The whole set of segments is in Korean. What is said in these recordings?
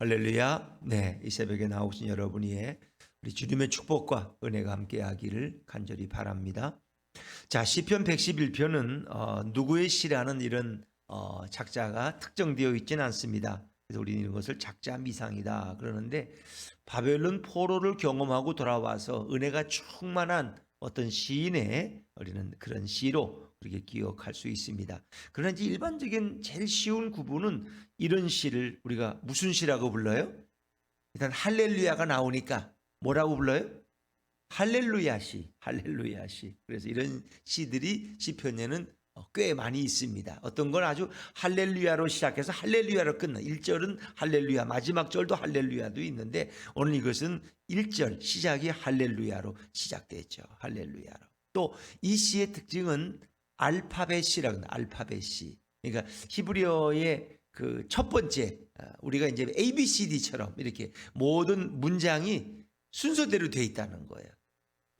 할렐루야. 네, 이 새벽에 나오신 여러분이 우리 주님의 축복과 은혜가 함께하기를 간절히 바랍니다. 자, 시편 111편은 어, 누구의 시라는 이런 어, 작자가 특정되어 있지는 않습니다. 그래서 우리는 이것을 작자 미상이다 그러는데 바벨론 포로를 경험하고 돌아와서 은혜가 충만한 어떤 시인의 우리는 그런 시로 우리가 기억할 수 있습니다. 그러나 이제 일반적인 제일 쉬운 구분은 이런 시를 우리가 무슨 시라고 불러요? 일단 할렐루야가 나오니까 뭐라고 불러요? 할렐루야 시, 할렐루야 시. 그래서 이런 시들이 시편에는 어, 꽤 많이 있습니다. 어떤 건 아주 할렐루야로 시작해서 할렐루야로 끝나. 1절은 할렐루야, 마지막 절도 할렐루야도 있는데 오늘 이것은 1절 시작이 할렐루야로 시작됐죠. 할렐루야로. 또 이 시의 특징은 알파벳 시라고 합니다. 알파벳 시. 그러니까 히브리어의 그 첫 번째 어, 우리가 이제 A, B, C, D처럼 이렇게 모든 문장이 순서대로 돼 있다는 거예요.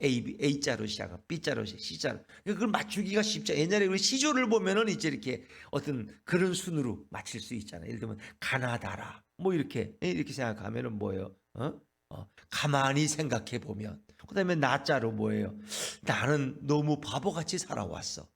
A, A자로 시작하고 B자로 시작, C자로. 그러니까 그걸 맞추기가 쉽죠. 옛날에 우리 시조를 보면은 이제 이렇게 어떤 그런 순으로 맞출 수 있잖아요. 예를 들면 가나다라 뭐 이렇게 이렇게 생각하면은 뭐예요? 어? 어, 가만히 생각해 보면 그 다음에 나자로 뭐예요? 나는 너무 바보같이 살아왔어.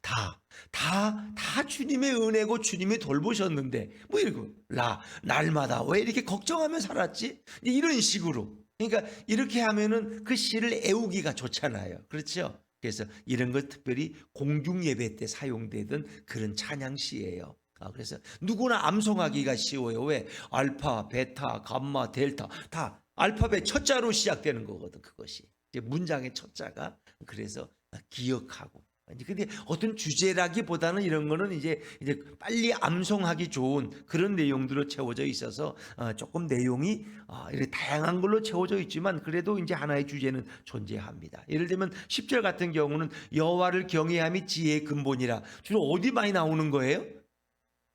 다, 다, 다 주님의 은혜고 주님이 돌보셨는데, 뭐 이러고, 라, 날마다 왜 이렇게 걱정하며 살았지? 이런 식으로. 그러니까 이렇게 하면은 그 시를 애우기가 좋잖아요. 그렇죠? 그래서 이런 것 특별히 공중 예배 때 사용되던 그런 찬양시예요. 아, 그래서 누구나 암송하기가 쉬워요. 왜? 알파, 베타, 감마, 델타 다 알파벳 첫 자로 시작되는 거거든. 그것이 문장의 첫 자가 그래서 기억하고. 근데 어떤 주제라기보다는 이런 거는 이제 이제 빨리 암송하기 좋은 그런 내용들로 채워져 있어서 어, 조금 내용이 어, 이렇게 다양한 걸로 채워져 있지만 그래도 이제 하나의 주제는 존재합니다. 예를 들면 10절 같은 경우는 여호와를 경외함이 지혜의 근본이라 주로 어디 많이 나오는 거예요?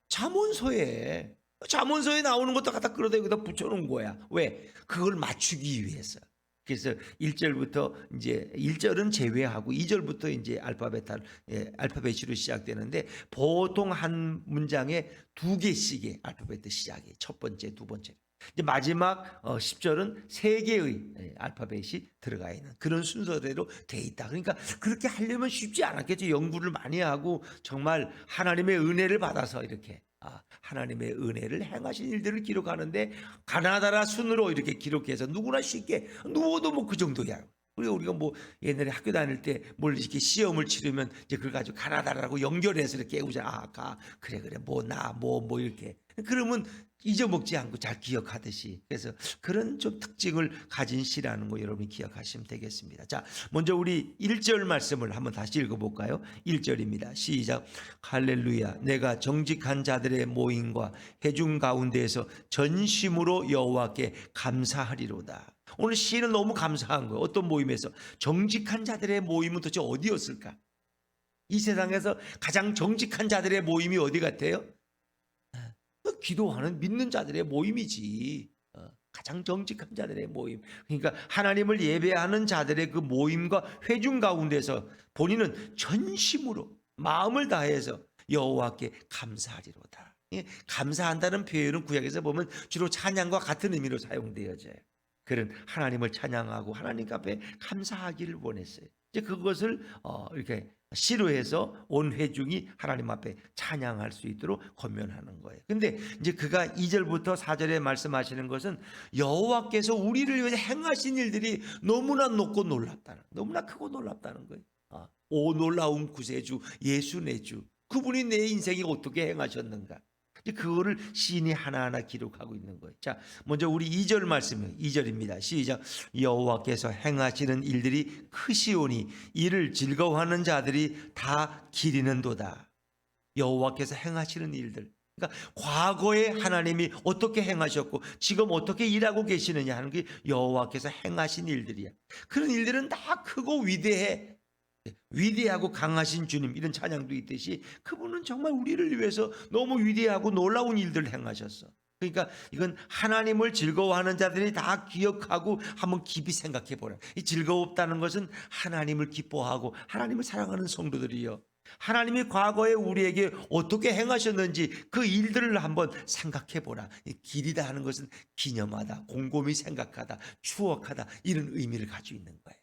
잠언서에 잠언서에 나오는 것도 갖다 끌어다 여기다 붙여놓은 거야. 왜? 그걸 맞추기 위해서. 그래서 1절부터 이제 1절은 제외하고 2절부터 이제 알파벳 예, 알파벳으로 시작되는데 보통 한 문장에 두 개씩의 알파벳 시작이 첫 번째, 두 번째. 이제 마지막 어, 10절은 세 개의 예, 알파벳이 들어가 있는 그런 순서대로 돼 있다. 그러니까 그렇게 하려면 쉽지 않았겠죠. 연구를 많이 하고 정말 하나님의 은혜를 받아서 이렇게 아, 하나님의 은혜를 행하신 일들을 기록하는데 가나다라 순으로 이렇게 기록해서 누구나 쉽게 누구도 뭐 그 정도야. 우리가 우리가 뭐 옛날에 학교 다닐 때 뭘 이렇게 시험을 치르면 이제 그걸 가지고 가나다라고 연결해서 이렇게 외우자. 아, 가 그래 그래 뭐나뭐뭐 이렇게 그러면 잊어먹지 않고 잘 기억하듯이 그래서 그런 좀 특징을 가진 시라는 거 여러분이 기억하시면 되겠습니다. 자, 먼저 우리 1절 말씀을 한번 다시 읽어볼까요? 1절입니다. 시작. 할렐루야. 내가 정직한 자들의 모임과 회중 가운데에서 전심으로 여호와께 감사하리로다. 오늘 시는 너무 감사한 거예요. 어떤 모임에서 정직한 자들의 모임은 도대체 어디였을까? 이 세상에서 가장 정직한 자들의 모임이 어디 같아요? 어, 기도하는 믿는 자들의 모임이지. 어, 가장 정직한 자들의 모임. 그러니까 하나님을 예배하는 자들의 그 모임과 회중 가운데서 본인은 전심으로 마음을 다해서 여호와께 감사하리로다. 예, 감사한다는 표현은 구약에서 보면 주로 찬양과 같은 의미로 사용되어져요. 그런 하나님을 찬양하고 하나님 앞에 감사하기를 원했어요. 이제 그것을 어, 이렇게 시로해서 온 회중이 하나님 앞에 찬양할 수 있도록 권면하는 거예요. 근데 이제 그가 2절부터 4절에 말씀하시는 것은 여호와께서 우리를 위해 행하신 일들이 너무나 높고 놀랍다는 너무나 크고 놀랍다는 거예요. 아, 오 놀라운 구세주 예수 내 주 그분이 내 인생에 어떻게 행하셨는가? 그거를 시인이 하나하나 기록하고 있는 거예요. 자, 먼저 우리 2절 말씀이에요. 2절입니다. 시작. 여호와께서 행하시는 일들이 크시오니 이를 즐거워하는 자들이 다 기리는도다. 여호와께서 행하시는 일들. 그러니까 과거에 하나님이 어떻게 행하셨고 지금 어떻게 일하고 계시느냐 하는 게 여호와께서 행하신 일들이야. 그런 일들은 다 크고 위대해. 위대하고 강하신 주님 이런 찬양도 있듯이 그분은 정말 우리를 위해서 너무 위대하고 놀라운 일들을 행하셨어. 그러니까 이건 하나님을 즐거워하는 자들이 다 기억하고 한번 깊이 생각해 보라. 이 즐거웠다는 것은 하나님을 기뻐하고 하나님을 사랑하는 성도들이요. 하나님이 과거에 우리에게 어떻게 행하셨는지 그 일들을 한번 생각해 보라. 이 길이다 하는 것은 기념하다, 곰곰이 생각하다, 추억하다 이런 의미를 가지고 있는 거예요.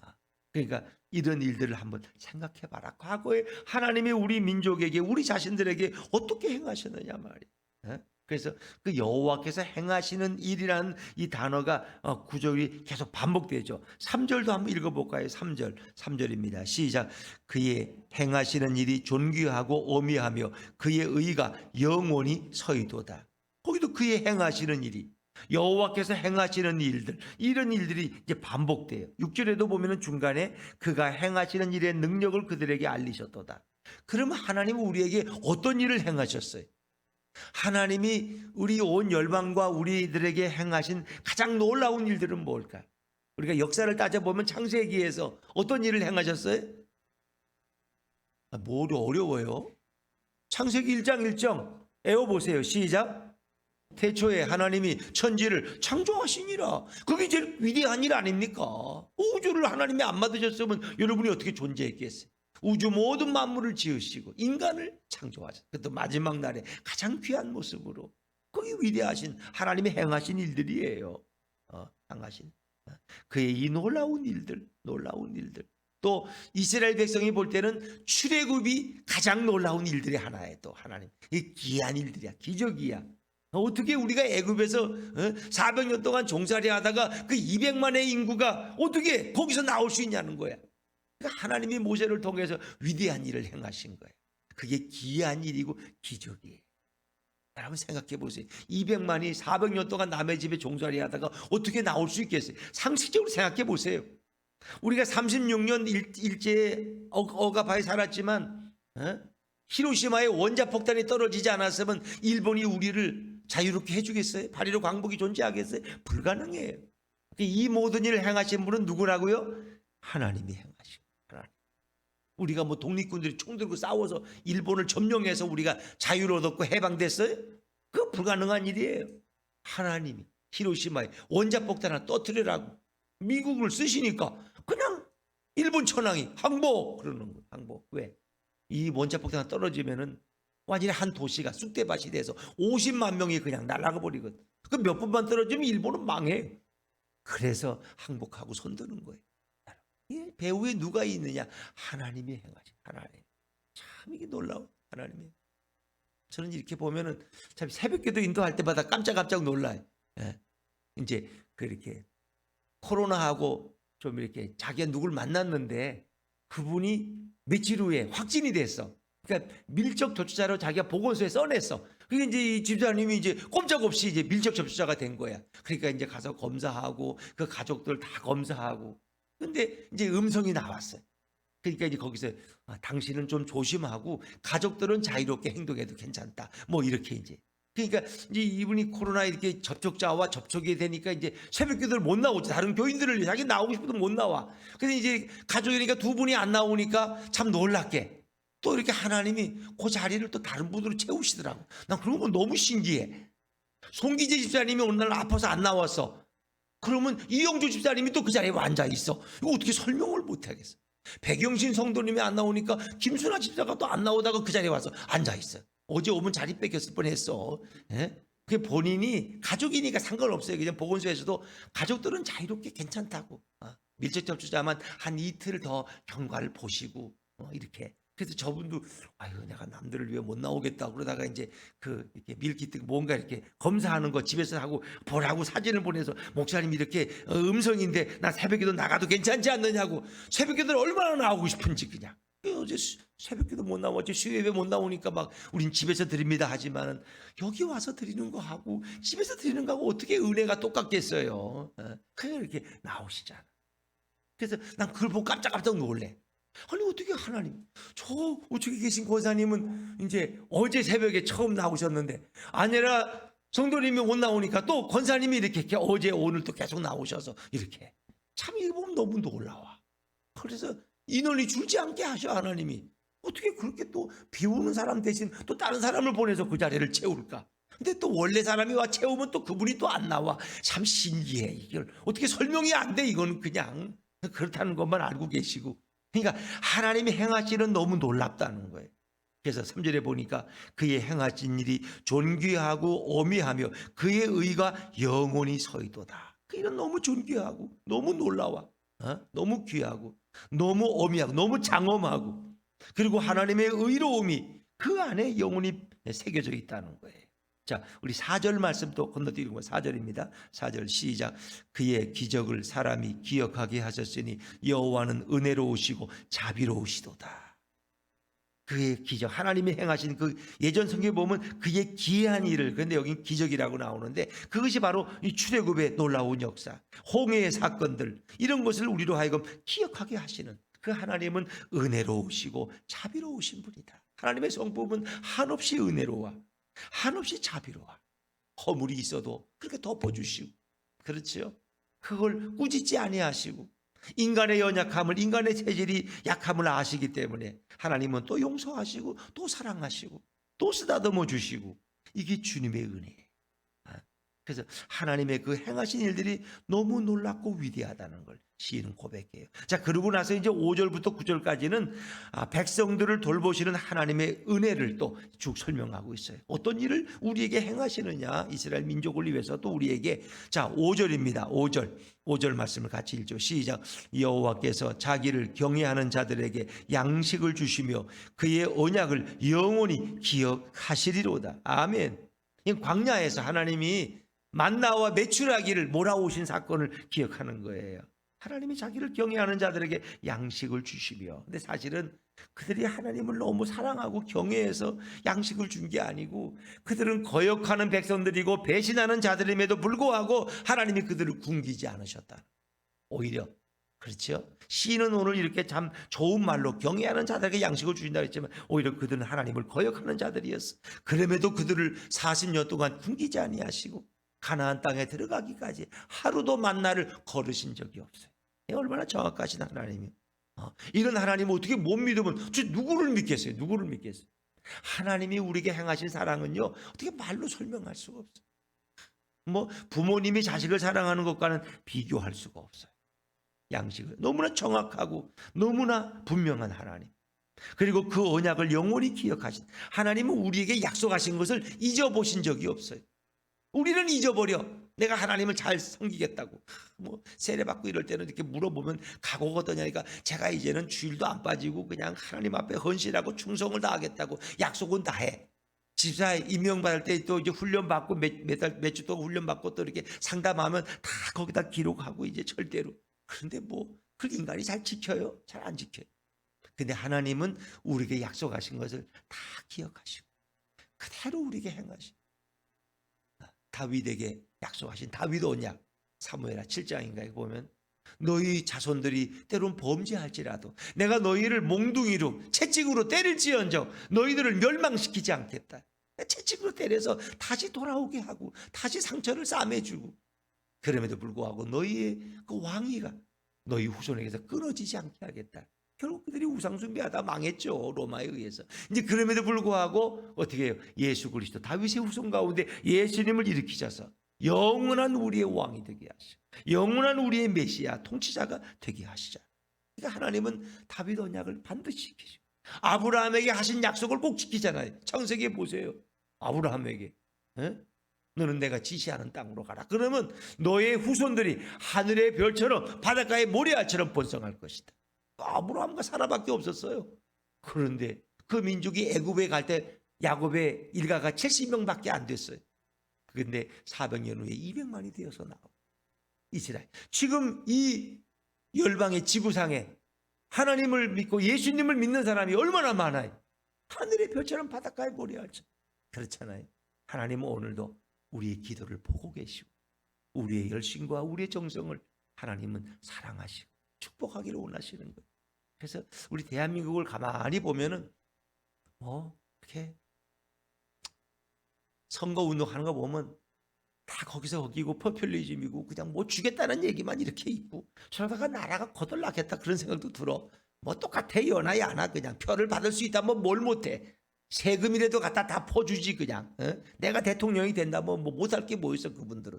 아, 그러니까 이런 일들을 한번 생각해 봐라. 과거에 하나님이 우리 민족에게 우리 자신들에게 어떻게 행하셨느냐 말이에요. 예? 그래서 그 여호와께서 행하시는 일이라는 이 단어가 어, 구절이 계속 반복되죠. 3절도 한번 읽어 볼까요? 3절, 3절입니다. 시작. 그의 행하시는 일이 존귀하고 어미하며 그의 의가 영원히 서이도다. 거기도 그의 행하시는 일이 여호와께서 행하시는 일들 이런 일들이 이제 반복돼요. 6절에도 보면은 중간에 그가 행하시는 일의 능력을 그들에게 알리셨도다. 그러면 하나님은 우리에게 어떤 일을 행하셨어요? 하나님이 우리 온 열방과 우리들에게 행하신 가장 놀라운 일들은 뭘까? 우리가 역사를 따져보면 창세기에서 어떤 일을 행하셨어요? 아, 뭘 어려워요? 창세기 1장 1정 애워보세요. 시작. 태초에 하나님이 천지를 창조하시니라. 그게 제일 위대한 일 아닙니까? 우주를 하나님이 안 만드셨으면 여러분이 어떻게 존재했겠어요? 우주 모든 만물을 지으시고 인간을 창조하셨어요. 그것도 마지막 날에 가장 귀한 모습으로. 그게 위대하신 하나님이 행하신 일들이에요. 어, 행하신. 어, 그의 이 놀라운 일들, 놀라운 일들. 또 이스라엘 백성이 볼 때는 출애굽이 가장 놀라운 일들이 하나예요. 또 하나님. 이 귀한 일들이야. 기적이야. 어떻게 우리가 애굽에서 400년 동안 종살이 하다가 그 200만의 인구가 어떻게 거기서 나올 수 있냐는 거야. 그러니까 하나님이 모세를 통해서 위대한 일을 행하신 거예요. 그게 귀한 일이고 기적이에요. 여러분 생각해 보세요. 200만이 400년 동안 남의 집에 종살이 하다가 어떻게 나올 수 있겠어요? 상식적으로 생각해 보세요. 우리가 36년 일, 일제에 어, 억압하에 살았지만 어? 히로시마에 원자 폭탄이 떨어지지 않았으면 일본이 우리를 자유롭게 해주겠어요? 파리로 광복이 존재하겠어요? 불가능해요. 이 모든 일을 행하신 분은 누구라고요? 하나님이 행하신 하나님. 우리가 뭐 독립군들이 총 들고 싸워서 일본을 점령해서 우리가 자유를 얻었고 해방됐어요? 그거 불가능한 일이에요. 하나님이 히로시마에 원자 폭탄 하나 떠뜨리라고 미국을 쓰시니까 그냥 일본 천황이 항복 그러는 거예요. 항복. 왜? 이 원자 폭탄 떨어지면은 완전히 한 도시가 쑥대밭이 돼서 50만 명이 그냥 날아가 버리거든. 그몇 번만 떨어지면 일본은 망해. 그래서 항복하고 손드는 거예요. 이 배후에 누가 있느냐? 하나님이 행하신 하나님. 참 이게 놀라운 하나님이. 저는 이렇게 보면은 참 새벽기도 인도할 때마다 깜짝깜짝 놀라요. 예. 이제 그렇게 코로나하고 좀 이렇게 자기가 누굴 만났는데 그분이 며칠 후에 확진이 됐어. 그러니까 밀접 접촉자로 자기가 보건소에 써냈어. 그게 이제 이 집사님이 이제 꼼짝없이 이제 밀접 접촉자가 된 거야. 그러니까 이제 가서 검사하고 그 가족들 다 검사하고. 근데 이제 음성이 나왔어요. 그러니까 이제 거기서 아, 당신은 좀 조심하고 가족들은 자유롭게 행동해도 괜찮다. 뭐 이렇게 이제. 그러니까 이제 이분이 코로나 이렇게 접촉자와 접촉이 되니까 이제 새벽 기도를 못 나오죠. 다른 교인들을 자기 나오고 싶어도 못 나와. 근데 이제 가족이니까 두 분이 안 나오니까 참 놀랍게 또 이렇게 하나님이 그 자리를 또 다른 분으로 채우시더라고. 난 그런 거 너무 신기해. 송기재 집사님이 오늘 날 아파서 안 나왔어. 그러면 이영주 집사님이 또 그 자리에 앉아 있어. 이거 어떻게 설명을 못 하겠어. 백영신 성도님이 안 나오니까 김순아 집사가 또 안 나오다가 그 자리에 와서 앉아 있어. 어제 오면 자리 뺏겼을 뻔했어. 예? 그게 본인이 가족이니까 상관없어요. 그냥 보건소에서도 가족들은 자유롭게 괜찮다고. 어, 밀접 접촉자만 한 이틀 더 경과를 보시고 어, 이렇게. 그래서 저분도 아유 내가 남들을 위해 못 나오겠다 그러다가 이제 그 이렇게 밀키트 뭔가 이렇게 검사하는 거 집에서 하고 보라고 사진을 보내서 목사님 이렇게 어, 음성인데 나 새벽에도 나가도 괜찮지 않느냐고. 새벽에도 얼마나 나오고 싶은지 그냥. 어제 수- 새벽에도 못 나왔지. 수요예배 못 나오니까 막 우린 집에서 드립니다 하지만은 여기 와서 드리는 거 하고 집에서 드리는 거하고 어떻게 은혜가 똑같겠어요? 어, 그냥 이렇게 나오시잖아. 그래서 난 그걸 보고 깜짝깜짝 놀래 아니 어떻게 하나님? 저 우측에 계신 권사님은 이제 어제 새벽에 처음 나오셨는데 아니라 성도님이 못 나오니까 또 권사님이 이렇게, 어제 오늘 또 계속 나오셔서 이렇게. 참 이거 너무 놀라워. 그래서 인원이 줄지 않게 하셔 하나님이. 어떻게 그렇게 또 비우는 사람 대신 또 다른 사람을 보내서 그 자리를 채울까? 근데 또 원래 사람이 와 채우면 또 그분이 또 안 나와. 참 신기해 이걸. 어떻게 설명이 안 돼 이거는 그냥. 그렇다는 것만 알고 계시고 그러니까 하나님이 행하시는 너무 놀랍다는 거예요. 그래서 3절에 보니까 그의 행하신 일이 존귀하고 오미하며 그의 의가 영원히 서이도다. 그 일은 너무 존귀하고 너무 놀라워. 어? 너무 귀하고 너무 오미하고 너무 장엄하고 그리고 하나님의 의로움이 그 안에 영원히 새겨져 있다는 거예요. 자, 우리 4절 말씀 또 건너뛰는 거 4절입니다. 4절 시작. 그의 기적을 사람이 기억하게 하셨으니 여호와는 은혜로우시고 자비로우시도다. 그의 기적, 하나님이 행하신 그 예전 성경에 보면 그의 기이한 일을, 근데 여기 기적이라고 나오는데 그것이 바로 이 출애굽의 놀라운 역사, 홍해의 사건들 이런 것을 우리로 하여금 기억하게 하시는 그 하나님은 은혜로우시고 자비로우신 분이다. 하나님의 성품은 한없이 은혜로워, 한없이 자비로워. 허물이 있어도 그렇게 덮어주시고, 그렇지요? 그걸 꾸짖지 아니하시고 인간의 연약함을 인간의 체질이 약함을 아시기 때문에 하나님은 또 용서하시고 또 사랑하시고 또 쓰다듬어 주시고 이게 주님의 은혜예요. 아, 그래서 하나님의 그 행하신 일들이 너무 놀랍고 위대하다는 걸 시인은 고백해요. 자, 그러고 나서 이제 5절부터 9절까지는 아, 백성들을 돌보시는 하나님의 은혜를 또 쭉 설명하고 있어요. 어떤 일을 우리에게 행하시느냐? 이스라엘 민족을 위해서 또 우리에게 자, 5절입니다. 5절. 5절 말씀을 같이 읽죠. 시작. 여호와께서 자기를 경외하는 자들에게 양식을 주시며 그의 언약을 영원히 기억하시리로다. 아멘. 이 광야에서 하나님이 만나와 메추라기를 몰아오신 사건을 기억하는 거예요. 하나님이 자기를 경외하는 자들에게 양식을 주시며 근데 사실은 그들이 하나님을 너무 사랑하고 경외해서 양식을 준 게 아니고 그들은 거역하는 백성들이고 배신하는 자들임에도 불구하고 하나님이 그들을 굶기지 않으셨다. 오히려 그렇죠? 시인은 오늘 이렇게 참 좋은 말로 경외하는 자들에게 양식을 주신다 했지만 오히려 그들은 하나님을 거역하는 자들이었어. 그럼에도 그들을 40년 동안 굶기지 아니하시고 가나안 땅에 들어가기까지 하루도 만나를 걸으신 적이 없어요. 얼마나 정확하신 하나님이요. 어, 이런 하나님 어떻게 못 믿으면 저 누구를 믿겠어요? 누구를 믿겠어요? 하나님이 우리에게 행하신 사랑은요 어떻게 말로 설명할 수가 없어요. 뭐 부모님이 자식을 사랑하는 것과는 비교할 수가 없어요. 양식을 너무나 정확하고 너무나 분명한 하나님. 그리고 그 언약을 영원히 기억하신 하나님은 우리에게 약속하신 것을 잊어보신 적이 없어요. 우리는 잊어버려. 내가 하나님을 잘 섬기겠다고. 뭐 세례받고 이럴 때는 이렇게 물어보면 각오가 어떠냐니까 제가 이제는 주일도 안 빠지고 그냥 하나님 앞에 헌신하고 충성을 다하겠다고 약속은 다 해. 집사 임명받을 때 또 이제 훈련 받고 몇달 몇주 동안 훈련 받고 또 이렇게 상담하면 다 거기다 기록하고 이제 절대로. 그런데 뭐 그 인간이 잘 지켜요? 잘 안 지켜요. 근데 하나님은 우리에게 약속하신 것을 다 기억하시고 그대로 우리에게 행하시고 다윗에게 약속하신 다윗 언약 사무엘하 7장인가에 보면 너희 자손들이 때론 범죄할지라도 내가 너희를 몽둥이로 채찍으로 때릴지언정 너희들을 멸망시키지 않겠다. 채찍으로 때려서 다시 돌아오게 하고 다시 상처를 싸매주고 그럼에도 불구하고 너희의 그 왕위가 너희 후손에게서 끊어지지 않게 하겠다. 결국 그들이 우상 숭배하다 망했죠 로마에 의해서. 이제 그럼에도 불구하고 어떻게 해요? 예수 그리스도 다윗의 후손 가운데 예수님을 일으키셔서 영원한 우리의 왕이 되게 하시고 영원한 우리의 메시아 통치자가 되게 하시자 그러니까 하나님은 다윗 언약을 반드시 지키시고 아브라함에게 하신 약속을 꼭 지키잖아요. 창세기에 보세요. 아브라함에게 에? 너는 내가 지시하는 땅으로 가라. 그러면 너의 후손들이 하늘의 별처럼 바닷가의 모래알처럼 번성할 것이다 아브라함과 사라밖에 없었어요. 그런데 그 민족이 애굽에 갈 때 야곱의 일가가 70명밖에 안 됐어요. 그런데 400년 후에 200만이 되어서 나오고 이스라엘. 지금 이 열방의 지구상에 하나님을 믿고 예수님을 믿는 사람이 얼마나 많아요. 하늘의 별처럼 바닷가에 모래알처 그렇잖아요. 하나님은 오늘도 우리의 기도를 보고 계시고 우리의 열심과 우리의 정성을 하나님은 사랑하시고 축복하기를 원하시는 거예요. 그래서 우리 대한민국을 가만히 보면은 뭐 이렇게 선거 운동하는 거 보면 다 거기서 거기고 퍼퓰리즘이고 그냥 뭐 주겠다는 얘기만 이렇게 있고 저러다가 나라가 거덜나겠다 그런 생각도 들어. 뭐 똑같아 연하야 안하 그냥 표를 받을 수 있다면 뭘 못해. 세금이라도 갖다 다 퍼주지 그냥. 어? 내가 대통령이 된다면 뭐 못할 게 뭐 있어 그분들은.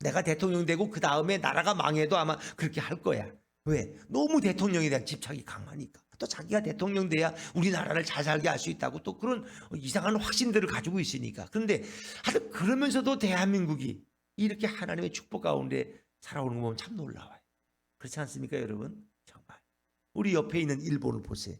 내가 대통령 되고 그 다음에 나라가 망해도 아마 그렇게 할 거야. 왜? 너무 대통령에 대한 집착이 강하니까. 또 자기가 대통령 돼야 우리나라를 잘 살게 할 수 있다고 또 그런 이상한 확신들을 가지고 있으니까. 그런데 하여튼 그러면서도 대한민국이 이렇게 하나님의 축복 가운데 살아오는 거 보면 참 놀라워요. 그렇지 않습니까, 여러분? 정말. 우리 옆에 있는 일본을 보세요.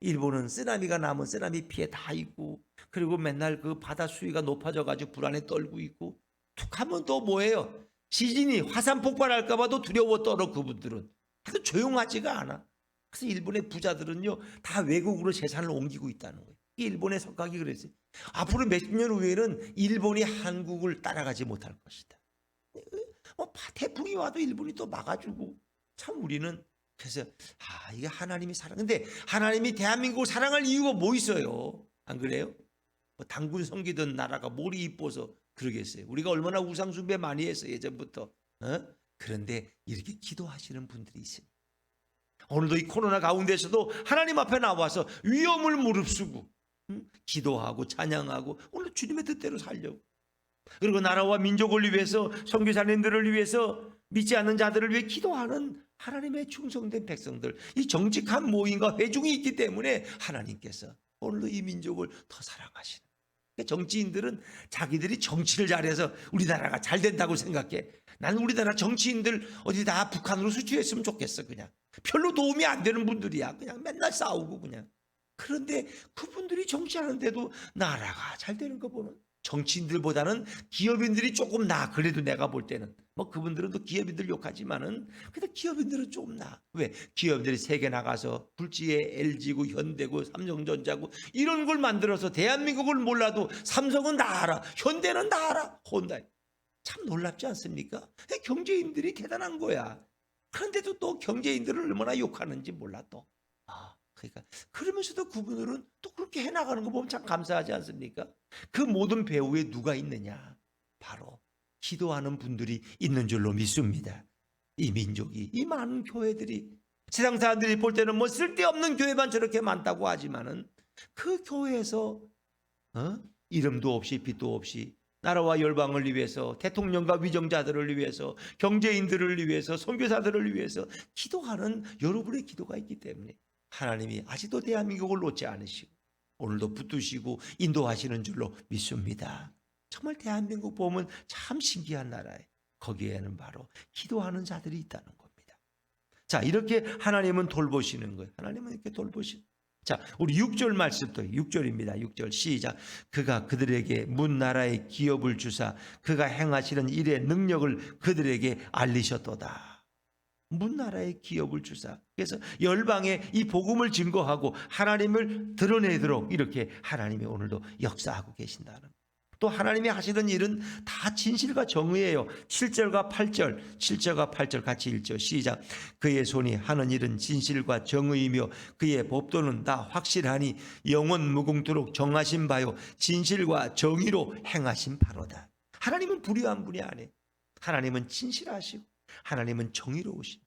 일본은 쓰나미가 나면 쓰나미 피해 다 있고 그리고 맨날 그 바다 수위가 높아져 가지고 불안에 떨고 있고 툭 하면 또 뭐예요? 지진이 화산 폭발할까 봐도 두려워 떨어 그분들은. 하여튼 조용하지가 않아. 그래서 일본의 부자들은요 다 외국으로 재산을 옮기고 있다는 거예요. 이 일본의 석학이 그랬어요. 앞으로 몇십 년 후에는 일본이 한국을 따라가지 못할 것이다. 뭐 파- 태풍이 와도 일본이 또 막아주고 참 우리는 그래서 아 이게 하나님이 사랑. 근데 하나님이 대한민국을 사랑할 이유가 뭐 있어요? 안 그래요? 뭐 당군 섬기던 나라가 몰이 이뻐서 그러겠어요. 우리가 얼마나 우상 숭배 많이 했어요 예전부터. 어? 그런데 이렇게 기도하시는 분들이 있습니다. 오늘도 이 코로나 가운데서도 하나님 앞에 나와서 위험을 무릅쓰고 음? 기도하고 찬양하고 오늘 주님의 뜻대로 살려고 그리고 나라와 민족을 위해서 선교사님들을 위해서 믿지 않는 자들을 위해 기도하는 하나님의 충성된 백성들 이 정직한 모임과 회중이 있기 때문에 하나님께서 오늘도 이 민족을 더 사랑하시는 정치인들은 자기들이 정치를 잘해서 우리나라가 잘 된다고 생각해. 나는 우리나라 정치인들 어디 다 북한으로 수출했으면 좋겠어 그냥. 별로 도움이 안 되는 분들이야. 그냥 맨날 싸우고 그냥. 그런데 그분들이 정치하는데도 나라가 잘 되는 거 보면 정치인들보다는 기업인들이 조금 나. 그래도 내가 볼 때는 뭐 그분들은 또 기업인들 욕하지만은 근데 기업인들은 좀 나. 왜? 기업인들이 세계 나가서 불지에 LG고 현대고 삼성전자고 이런 걸 만들어서 대한민국을 몰라도 삼성은 다 알아. 현대는 다 알아. 혼다. 참 놀랍지 않습니까? 경제인들이 대단한 거야. 그런데도 또 경제인들을 얼마나 욕하는지 몰라 또. 아, 그러니까 그러면서도 그분들은 또 그렇게 해나가는 거 보면 참 감사하지 않습니까? 그 모든 배후에 누가 있느냐? 바로 기도하는 분들이 있는 줄로 믿습니다. 이 민족이 이 많은 교회들이 세상 사람들이 볼 때는 뭐 쓸데없는 교회만 저렇게 많다고 하지만은 그 교회에서 어? 이름도 없이 빛도 없이 나라와 열방을 위해서 대통령과 위정자들을 위해서 경제인들을 위해서 선교사들을 위해서 기도하는 여러분의 기도가 있기 때문에 하나님이 아직도 대한민국을 놓지 않으시고 오늘도 붙드시고 인도하시는 줄로 믿습니다. 정말 대한민국 보면 참 신기한 나라예요. 거기에는 바로 기도하는 자들이 있다는 겁니다. 자, 이렇게 하나님은 돌보시는 거예요. 하나님은 이렇게 돌보시는 자, 우리 6절 말씀도 6절입니다. 6절 시작. 그가 그들에게 문 나라의 기업을 주사 그가 행하시는 일의 능력을 그들에게 알리셨도다. 문 나라의 기업을 주사. 그래서 열방에 이 복음을 증거하고 하나님을 드러내도록 이렇게 하나님이 오늘도 역사하고 계신다는. 또 하나님이 하시는 일은 다 진실과 정의예요. 7절과 8절, 7절과 8절 같이 읽죠. 시작. 그의 손이 하는 일은 진실과 정의이며 그의 법도는 다 확실하니 영원 무궁토록 정하신 바요 진실과 정의로 행하신 바로다. 하나님은 불의한 분이 아니에요. 하나님은 진실하시고 하나님은 정의로우시고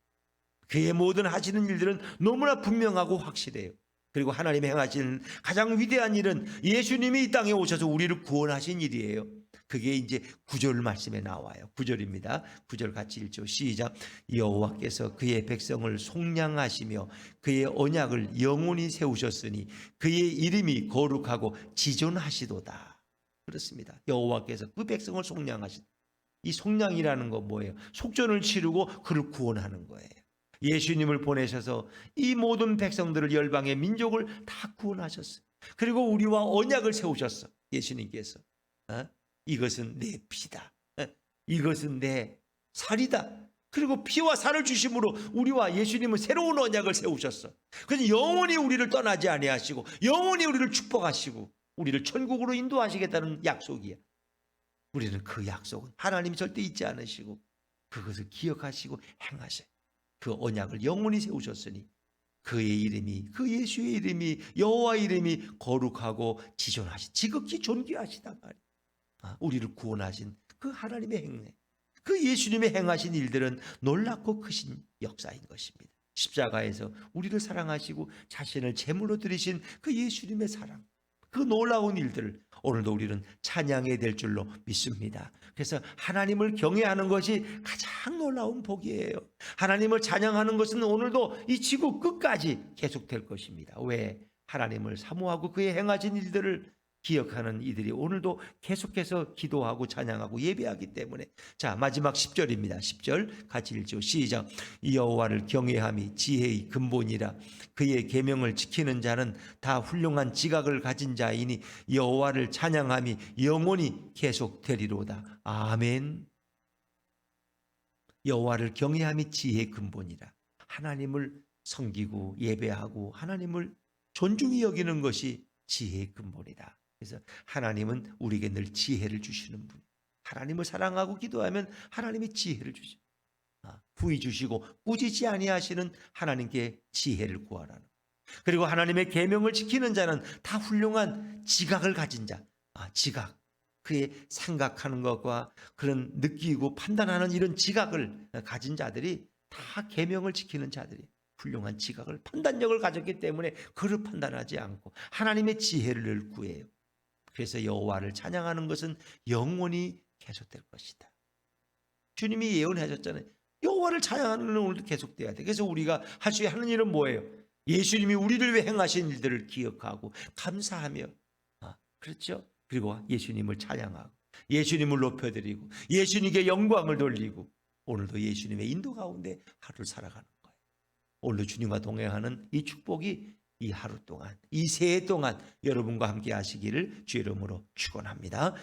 그의 모든 하시는 일들은 너무나 분명하고 확실해요. 그리고 하나님 행하시는 가장 위대한 일은 예수님이 이 땅에 오셔서 우리를 구원하신 일이에요. 그게 이제 구절 말씀에 나와요. 구절입니다. 구절 같이 읽죠. 시작. 여호와께서 그의 백성을 속량하시며 그의 언약을 영원히 세우셨으니 그의 이름이 거룩하고 지존하시도다. 그렇습니다. 여호와께서 그 백성을 속량하신 이 속량이라는 건 뭐예요? 속전을 치르고 그를 구원하는 거예요. 예수님을 보내셔서 이 모든 백성들을 열방의 민족을 다 구원하셨어요. 그리고 우리와 언약을 세우셨어. 예수님께서. 어? 이것은 내 피다. 어? 이것은 내 살이다. 그리고 피와 살을 주심으로 우리와 예수님은 새로운 언약을 세우셨어. 그래서 영원히 우리를 떠나지 아니하시고 영원히 우리를 축복하시고 우리를 천국으로 인도하시겠다는 약속이야. 우리는 그 약속은 하나님이 절대 잊지 않으시고 그것을 기억하시고 행하셔요. 그 언약을 영원히 세우셨으니 그의 이름이 그 예수의 이름이 여호와 이름이 거룩하고 지존하시 지극히 존귀하시단 말이에요. 아, 우리를 구원하신 그 하나님의 행내 그 예수님의 행하신 일들은 놀랍고 크신 역사인 것입니다. 십자가에서 우리를 사랑하시고 자신을 제물로 드리신 그 예수님의 사랑 그 놀라운 일들을 오늘도 우리는 찬양해야 될 줄로 믿습니다. 그래서 하나님을 경외하는 것이 가장 놀라운 복이에요. 하나님을 찬양하는 것은 오늘도 이 지구 끝까지 계속될 것입니다. 왜? 하나님을 사모하고 그의 행하신 일들을 기억하는 이들이 오늘도 계속해서 기도하고 찬양하고 예배하기 때문에 자 마지막 10절입니다. 10절 같이 읽죠. 시작 여호와를 경외함이 지혜의 근본이라 그의 계명을 지키는 자는 다 훌륭한 지각을 가진 자이니 여호와를 찬양함이 영원히 계속되리로다. 아멘. 여호와를 경외함이 지혜의 근본이라 하나님을 섬기고 예배하고 하나님을 존중히 여기는 것이 지혜의 근본이다. 그래서 하나님은 우리에게 늘 지혜를 주시는 분. 하나님을 사랑하고 기도하면 하나님이 지혜를 주시. 아, 부이 주시고 꾸짖지 아니하시는 하나님께 지혜를 구하라는. 그리고 하나님의 계명을 지키는 자는 다 훌륭한 지각을 가진 자. 아, 지각. 그의 생각하는 것과 그런 느끼고 판단하는 이런 지각을 가진 자들이 다 계명을 지키는 자들이 훌륭한 지각을 판단력을 가졌기 때문에 그를 판단하지 않고 하나님의 지혜를 구해요. 그래서 여호와를 찬양하는 것은 영원히 계속될 것이다. 주님이 예언하셨잖아요. 여호와를 찬양하는 것은 오늘도 계속돼야 돼. 그래서 우리가 할 수 하는 일은 뭐예요? 예수님이 우리를 위해 행하신 일들을 기억하고 감사하며 아, 그렇죠? 그리고 예수님을 찬양하고 예수님을 높여드리고 예수님께 영광을 돌리고 오늘도 예수님의 인도 가운데 하루를 살아가는 거예요. 오늘도 주님과 동행하는 이 축복이 이 하루 동안 이 새해 동안 여러분과 함께 하시기를 주 이름으로 축원합니다.